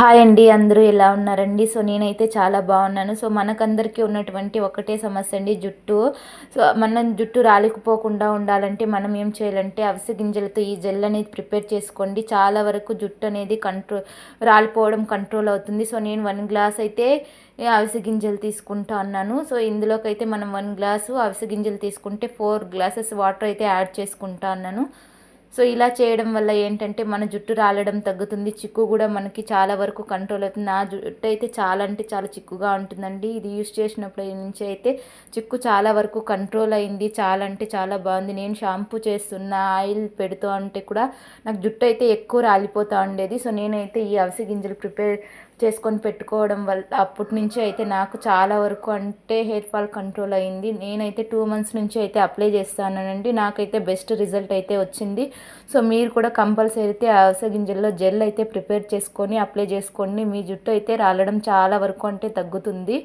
Hi అండి అందరూ ఎలా ఉన్నారండి? సో నేనైతే చాలా బాగున్నాను. సో మనకందరికీ ఉన్నటువంటి ఒకటే సమస్య అండి జుట్టు. సో మనం జుట్టు రాలిపోకుండా ఉండాలంటే మనం ఏం చేయాలంటే అవిసె గింజలతో ఈ జెల్ అనేది ప్రిపేర్ చేసుకోండి. చాలా వరకు జుట్టు అనేది కంట్రోల్ రాలిపోవడం కంట్రోల్ అవుతుంది. సో నేను వన్ గ్లాస్ అయితే అవిసె గింజలు తీసుకుంటా అన్నాను. సో ఇందులోకి అయితే మనం వన్ గ్లాసు అవిసె గింజలు తీసుకుంటే ఫోర్ గ్లాసెస్ వాటర్ అయితే యాడ్ చేసుకుంటా అన్నాను. సో ఇలా చేయడం వల్ల ఏంటంటే మన జుట్టు రాలడం తగ్గుతుంది. చిక్కు కూడా మనకి చాలా వరకు కంట్రోల్ అవుతుంది. నా జుట్టు అయితే చాలా అంటే చాలా చిక్కుగా ఉంటుందండి. ఇది యూస్ చేసినప్పటి నుంచి అయితే చిక్కు చాలా వరకు కంట్రోల్ అయింది. చాలా అంటే చాలా బాగుంది. నేను షాంపూ చేస్తున్న ఆయిల్ పెడుతూ అంటే కూడా నాకు జుట్టు అయితే ఎక్కువ రాలిపోతూ ఉండేది. సో నేనైతే ఈ అవిసె గింజలు ప్రిపేర్ చేసుకొని పెట్టుకోవడం వల్ల అప్పటి నుంచి అయితే నాకు చాలా వరకు అంటే హెయిర్ ఫాల్ కంట్రోల్ అయింది. నేనైతే టూ మంత్స్ నుంచి అయితే అప్లై చేస్తానండి. నాకైతే బెస్ట్ రిజల్ట్ అయితే వచ్చింది. సో మీరు కూడా కంపల్సరీ అయితే అవిసె గింజల్లో జెల్ అయితే ప్రిపేర్ చేసుకొని అప్లై చేసుకోండి మీ జుట్టు అయితే రాలడం చాలా వరకు అంటే తగ్గుతుంది.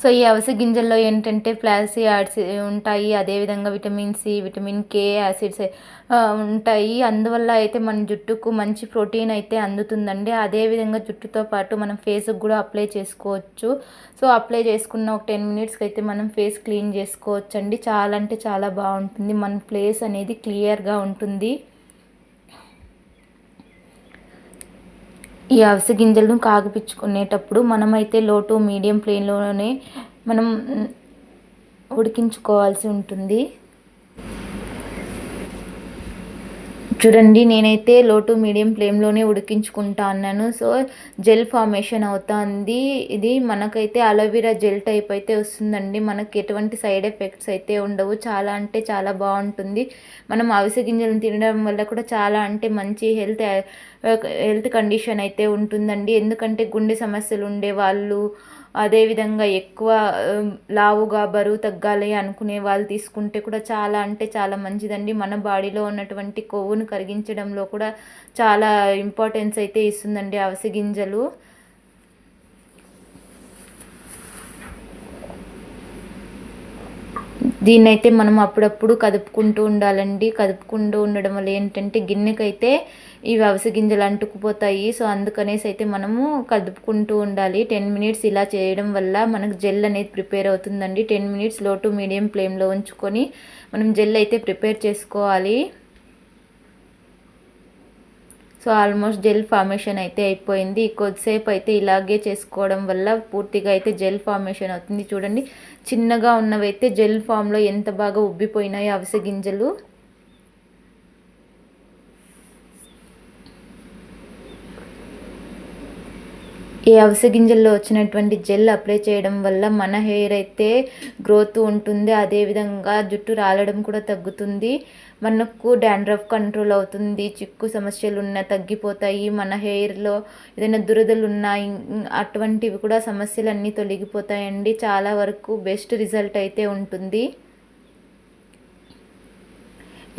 సో ఈ అవిసె గింజల్లో ఏంటంటే ఫ్లాసీ యాడ్స్ ఉంటాయి అదేవిధంగా vitamin C vitamin K acids ఉంటాయి. అందువల్ల అయితే మన జుట్టుకు మంచి ప్రోటీన్ అయితే అందుతుందండి. అదేవిధంగా జుట్టుతో పాటు మనం ఫేస్కి కూడా అప్లై చేసుకోవచ్చు. సో అప్లై చేసుకున్న ఒక టెన్ మినిట్స్కి అయితే మనం ఫేస్ క్లీన్ చేసుకోవచ్చు అండి చాలా అంటే చాలా బాగుంటుంది. మన ప్లేస్ అనేది క్లియర్గా ఉంటుంది. ఈ అవిసె గింజలను కాగిపించుకునేటప్పుడు మనమైతే లో టు మీడియం ఫ్లేమ్లోనే మనం ఉడికించుకోవాల్సి ఉంటుంది. చూడండి నేనైతే లో టు మీడియం ఫ్లేమ్లోనే ఉడికించుకుంటా అన్నాను. సో జెల్ ఫార్మేషన్ అవుతుంది. ఇది మనకైతే అలోవెరా జెల్ టైప్ అయితే వస్తుందండి. మనకి ఎటువంటి సైడ్ ఎఫెక్ట్స్ అయితే ఉండవు. చాలా అంటే చాలా బాగుంటుంది. మనం అవిసె గింజలను తినడం వల్ల కూడా చాలా అంటే మంచి హెల్త్ హెల్త్ కండిషన్ అయితే ఉంటుందండి. ఎందుకంటే గుండె సమస్యలు ఉండే వాళ్ళు అదేవిధంగా ఎక్కువ లావుగా బరువు తగ్గాలి అనుకునే వాళ్ళు తీసుకుంటే కూడా చాలా అంటే చాలా మంచిదండి. మన బాడీలో ఉన్నటువంటి కొవ్వును కరిగించడంలో కూడా చాలా ఇంపార్టెన్స్ అయితే ఇస్తుందండి. అవిసె గింజలు దీన్నైతే మనం అప్పుడప్పుడు కదుపుకుంటూ ఉండాలండి. కదుపుకుంటూ ఉండడం వల్ల ఏంటంటే గిన్నెకైతే ఇవి అవస గింజలు అంటుకుపోతాయి. సో అందుకనేసి అయితే మనము కదుపుకుంటూ ఉండాలి. టెన్ మినిట్స్ ఇలా చేయడం వల్ల మనకు జెల్ అనేది ప్రిపేర్ అవుతుందండి. టెన్ మినిట్స్లో టు మీడియం ఫ్లేమ్లో ఉంచుకొని మనం జెల్ అయితే ప్రిపేర్ చేసుకోవాలి. సో ఆల్మోస్ట్ జెల్ ఫార్మేషన్ అయితే అయిపోయింది. కొద్దిసేపు అయితే ఇలాగే చేసుకోవడం వల్ల పూర్తిగా అయితే జెల్ ఫార్మేషన్ అవుతుంది. చూడండి చిన్నగా ఉన్నవైతే జెల్ ఫామ్లో ఎంత బాగా ఉబ్బిపోయినాయో అవిసె గింజలు. ఈ అవిసె గింజల్లో వచ్చినటువంటి జెల్ అప్లై చేయడం వల్ల మన హెయిర్ అయితే గ్రోత్ ఉంటుంది. అదేవిధంగా జుట్టు రాలడం కూడా తగ్గుతుంది. మనకు డాండ్రఫ్ కంట్రోల్ అవుతుంది. చిక్కు సమస్యలు ఉన్న తగ్గిపోతాయి. మన హెయిర్లో ఏదైనా దురదలు ఉన్నాయి అటువంటివి కూడా సమస్యలు అన్నీ తొలగిపోతాయండి. చాలా వరకు బెస్ట్ రిజల్ట్ అయితే ఉంటుంది.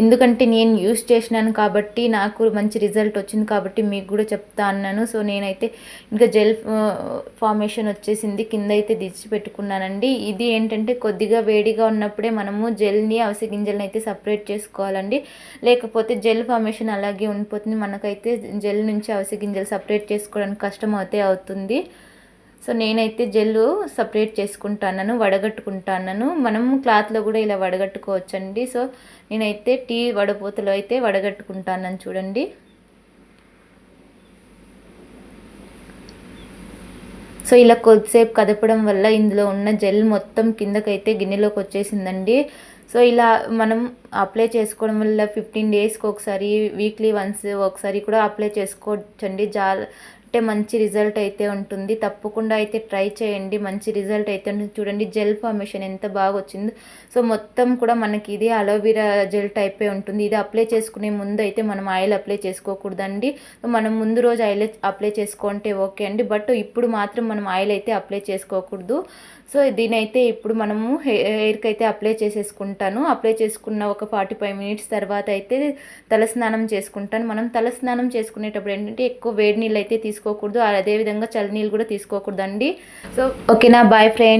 ఎందుకంటే నేను యూస్ చేసినాను కాబట్టి నాకు మంచి రిజల్ట్ వచ్చింది కాబట్టి మీకు కూడా చెప్తా అన్నాను. సో నేనైతే ఇంకా జెల్ ఫార్మేషన్ వచ్చేసింది. కింద అయితే దిచ్చి పెట్టుకున్నానండి. ఇది ఏంటంటే కొద్దిగా వేడిగా ఉన్నప్పుడే మనము జెల్ని అవిసె గింజల్ని అయితే సపరేట్ చేసుకోవాలండి. లేకపోతే జెల్ ఫార్మేషన్ అలాగే ఉండిపోతుంది. మనకైతే జెల్ నుంచి అవిసె గింజలు సపరేట్ చేసుకోవడానికి కష్టం అయితే అవుతుంది. సో నేనైతే జెల్లు సపరేట్ చేసుకుంటాను వడగట్టుకుంటాను మనం క్లాత్లో కూడా ఇలా వడగట్టుకోవచ్చండి. సో నేనైతే టీ వడపోతలో అయితే వడగట్టుకుంటాను చూడండి. సో ఇలా కొద్దిసేపు కదపడం వల్ల ఇందులో ఉన్న జెల్ మొత్తం కిందకైతే గిన్నెలోకి వచ్చేసిందండి సో ఇలా మనం అప్లై చేసుకోవడం వల్ల ఫిఫ్టీన్ డేస్కి ఒకసారి వీక్లీ వన్స్ ఒకసారి కూడా అప్లై చేసుకోవచ్చండి. జా అంటే మంచి రిజల్ట్ అయితే ఉంటుంది. తప్పకుండా అయితే ట్రై చేయండి. మంచి రిజల్ట్ అయితే ఉంటుంది. చూడండి జెల్ ఫార్మేషన్ ఎంత బాగా వచ్చిందో. సో మొత్తం కూడా మనకి ఇది అలోవెరా జెల్ టైపే ఉంటుంది. ఇది అప్లై చేసుకునే ముందు అయితే మనం ఆయిల్ అప్లై చేసుకోకూడదండి. మనం ముందు రోజు ఆయిల్ అప్లై చేసుకుంటే ఓకే అండి. బట్ ఇప్పుడు మాత్రం మనం ఆయిల్ అయితే అప్లై చేసుకోకూడదు. సో దీనైతే ఇప్పుడు మనము హెయిర్కి అయితే అప్లై చేసేసుకుంటాను. అప్లై చేసుకున్న ఒక ఫార్టీ ఫైవ్ మినిట్స్ తర్వాత అయితే తలస్నానం చేసుకుంటాను. మనం తలస్నానం చేసుకునేటప్పుడు ఏంటంటే ఎక్కువ వేడి నీళ్ళు అయితే తీసుకోకూడదు. అదేవిధంగా చలి నీళ్ళు కూడా తీసుకోకూడదండి. సో ఓకేనా? Boy friend